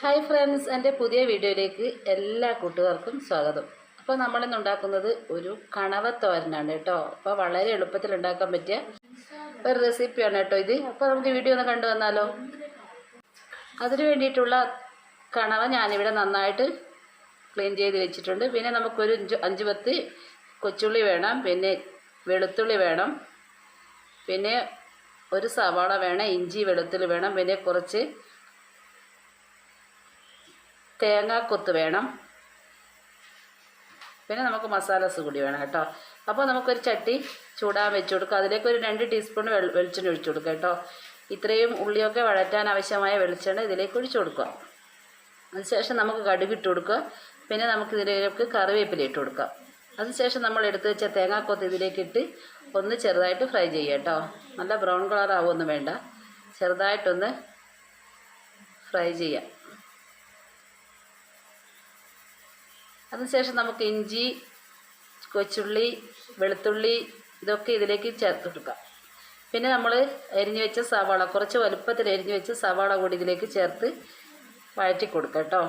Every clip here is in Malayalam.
ഹായ് ഫ്രണ്ട്സ് എന്റെ പുതിയ വീഡിയോയിലേക്ക് എല്ലാ കൂട്ടുകാർക്കും സ്വാഗതം. അപ്പോൾ നമ്മളിന്ന് ഉണ്ടാക്കുന്നത് ഒരു കണവത്തോരനാണ് കേട്ടോ. അപ്പോൾ വളരെ എളുപ്പത്തിൽ ഉണ്ടാക്കാൻ പറ്റിയ ഒരു റെസിപ്പിയാണ് കേട്ടോ ഇത്. അപ്പോൾ നമുക്ക് വീഡിയോ ഒന്ന് കണ്ടു വന്നാലോ? അതിന് വേണ്ടിയിട്ടുള്ള കണവ ഞാനിവിടെ നന്നായിട്ട് ക്ലീൻ ചെയ്ത് വെച്ചിട്ടുണ്ട്. പിന്നെ നമുക്കൊരു അഞ്ച് പത്ത് കൊച്ചുള്ളി വേണം പിന്നെ വെളുത്തുള്ളി വേണം പിന്നെ ഒരു സവാള വേണം ഇഞ്ചി വെളുത്തുള്ളി വേണം പിന്നെ കുറച്ച് തേങ്ങാക്കൊത്ത് വേണം. പിന്നെ നമുക്ക് മസാലസ് കൂടി വേണം കേട്ടോ. അപ്പോൾ നമുക്കൊരു ചട്ടി ചൂടാൻ വെച്ച് കൊടുക്കുക അതിലേക്ക് ഒരു രണ്ട് ടീസ്പൂൺ വെളി വെളിച്ചെണ്ണ ഒഴിച്ചു കൊടുക്കുക കേട്ടോ. ഇത്രയും ഉള്ളിയൊക്കെ വഴറ്റാൻ ആവശ്യമായ വെളിച്ചെണ്ണ ഇതിലേക്ക് ഒഴിച്ചു കൊടുക്കുക. അതിനുശേഷം നമുക്ക് കടുക് ഇട്ട് കൊടുക്കുക. പിന്നെ നമുക്ക് ഇതിലേക്ക് കറിവേപ്പില ഇട്ട് കൊടുക്കാം അതിനുശേഷം നമ്മൾ എടുത്ത് വെച്ച തേങ്ങാക്കൊത്ത് ഇതിലേക്ക് ഇട്ട് ഒന്ന് ചെറുതായിട്ട് ഫ്രൈ ചെയ്യുക കേട്ടോ. നല്ല ബ്രൗൺ കളർ ആവുമൊന്നും വേണ്ട. ചെറുതായിട്ടൊന്ന് ഫ്രൈ ചെയ്യാം അതിനുശേഷം നമുക്ക് ഇഞ്ചി കൊച്ചുള്ളി വെളുത്തുള്ളി ഇതൊക്കെ ഇതിലേക്ക് ചേർത്ത് കൊടുക്കാം പിന്നെ നമ്മൾ അരിഞ്ഞു വെച്ച സവാള കുറച്ച് വലുപ്പത്തിൽ അരിഞ്ഞു വെച്ച സവാള കൂടി ഇതിലേക്ക് ചേർത്ത് വഴറ്റി കൊടുക്കാം കേട്ടോ.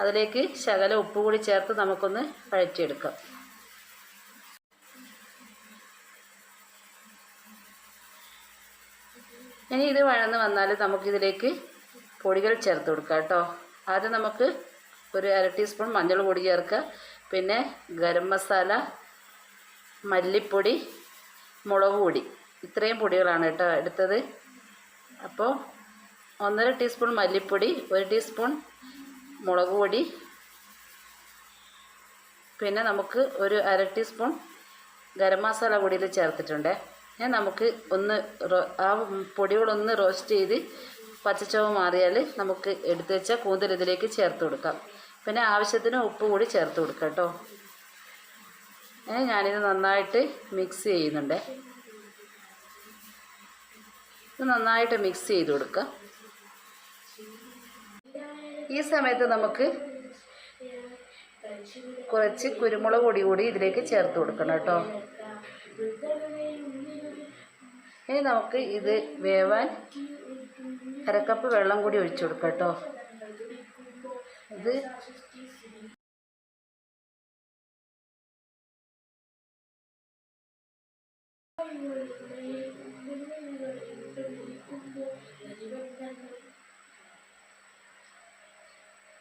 അതിലേക്ക് ശകല ഉപ്പ് കൂടി ചേർത്ത് നമുക്കൊന്ന് വഴറ്റിയെടുക്കാം. ഇനി ഇത് വഴന്ന് വന്നാൽ നമുക്കിതിലേക്ക് പൊടികൾ ചേർത്ത് കൊടുക്കാം കേട്ടോ. ആദ്യം നമുക്ക് ഒരു അര ടീസ്പൂൺ മഞ്ഞൾ പൊടി ചേർക്കുക. പിന്നെ ഗരം മസാല മല്ലിപ്പൊടി മുളക് പൊടി. ഇത്രയും പൊടികളാണ് കേട്ടോ എടുത്തത്. അപ്പോൾ ഒന്നര ടീസ്പൂൺ മല്ലിപ്പൊടി ഒരു ടീസ്പൂൺ മുളക് പൊടി. പിന്നെ നമുക്ക് ഒരു അര ടീസ്പൂൺ ഗരം മസാല പൊടിയിൽ ചേർത്തിട്ടുണ്ട്. ഞാൻ നമുക്ക് ഒന്ന് ആ പൊടികളൊന്ന് റോസ്റ്റ് ചെയ്ത് പച്ചച്ചവ് മാറിയാൽ നമുക്ക് എടുത്തു വെച്ച കൂന്തൽ ഇതിലേക്ക് ചേർത്ത് കൊടുക്കാം. പിന്നെ ആവശ്യത്തിന് ഉപ്പ് കൂടി ചേർത്ത് കൊടുക്കുക കേട്ടോ. ഞാനിത് നന്നായിട്ട് മിക്സ് ചെയ്യുന്നുണ്ട്. ഇത് നന്നായിട്ട് മിക്സ് ചെയ്ത് കൊടുക്കുക ഈ സമയത്ത് നമുക്ക് കുറച്ച് കുരുമുളക് പൊടി കൂടി ഇതിലേക്ക് ചേർത്ത് കൊടുക്കണം കേട്ടോ. ഇനി നമുക്ക് ഇത് വേവാൻ അരക്കപ്പ് വെള്ളം കൂടി ഒഴിച്ചു കൊടുക്കാം കേട്ടോ. ഇത്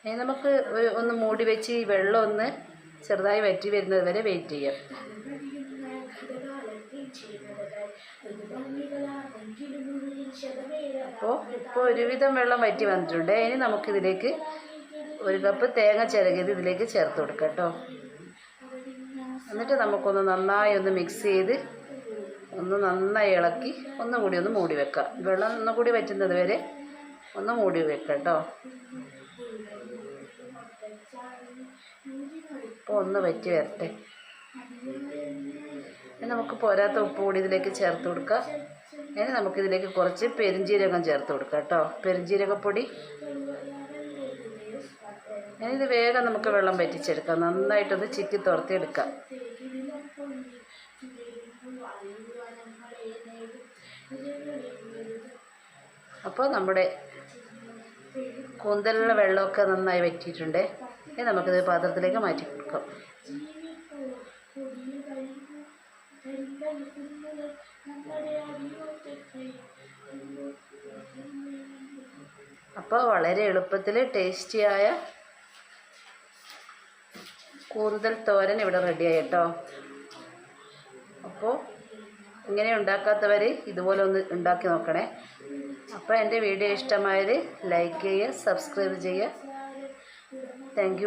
ഇനി നമുക്ക് ഒന്ന് മൂടി വെച്ച് ഈ വെള്ളം ഒന്ന് ചെറുതായി വറ്റി വരുന്നത് വരെ വെയിറ്റ് ചെയ്യാം. അപ്പോൾ ഇപ്പോൾ ഒരുവിധം വെള്ളം വറ്റി വന്നിട്ടുണ്ട്. ഇനി നമുക്കിതിലേക്ക് ഒരു കപ്പ് തേങ്ങ ചിരകിയത് ഇതിലേക്ക് ചേർത്ത് കൊടുക്കാം കേട്ടോ. എന്നിട്ട് നമുക്കൊന്ന് നന്നായി ഒന്ന് മിക്സ് ചെയ്ത് ഒന്ന് നന്നായി ഇളക്കി ഒന്നും കൂടി ഒന്ന് മൂടി വെക്കാം. വെള്ളം ഒന്നും കൂടി വറ്റുന്നത് വരെ ഒന്ന് മൂടി വെക്കാം കേട്ടോ. അപ്പോൾ ഒന്ന് വറ്റി വരട്ടെ. ഇനി നമുക്ക് പോരാത്ത ഉപ്പ് കൂടി ഇതിലേക്ക് ചേർത്ത് കൊടുക്കാം. ഇനി നമുക്കിതിലേക്ക് കുറച്ച് പെരിഞ്ജീരകം ചേർത്ത് കൊടുക്കാം കേട്ടോ. പെരിഞ്ജീരകപ്പൊടി ഇത് വേഗം നമുക്ക് വെള്ളം വറ്റിച്ചെടുക്കാം. നന്നായിട്ടൊന്ന് ചിറ്റി തുറത്തിയെടുക്കാം. അപ്പോൾ നമ്മുടെ കൂന്തലുള്ള വെള്ളമൊക്കെ നന്നായി വറ്റിയിട്ടുണ്ട്. ഇനി നമുക്കിത് പാത്രത്തിലേക്ക് മാറ്റി കൊടുക്കാം അപ്പോൾ വളരെ എളുപ്പത്തിൽ ടേസ്റ്റിയായ കൂന്തൽ തോരൻ ഇവിടെ റെഡിയായി കേട്ടോ അപ്പോൾ ഇങ്ങനെ ഉണ്ടാക്കാത്തവർ ഇതുപോലെ ഒന്ന് ഉണ്ടാക്കി നോക്കണേ. അപ്പോൾ എന്റെ വീഡിയോ ഇഷ്ടമായത് ലൈക്ക് ചെയ്യുക സബ്സ്ക്രൈബ് ചെയ്യുക. താങ്ക്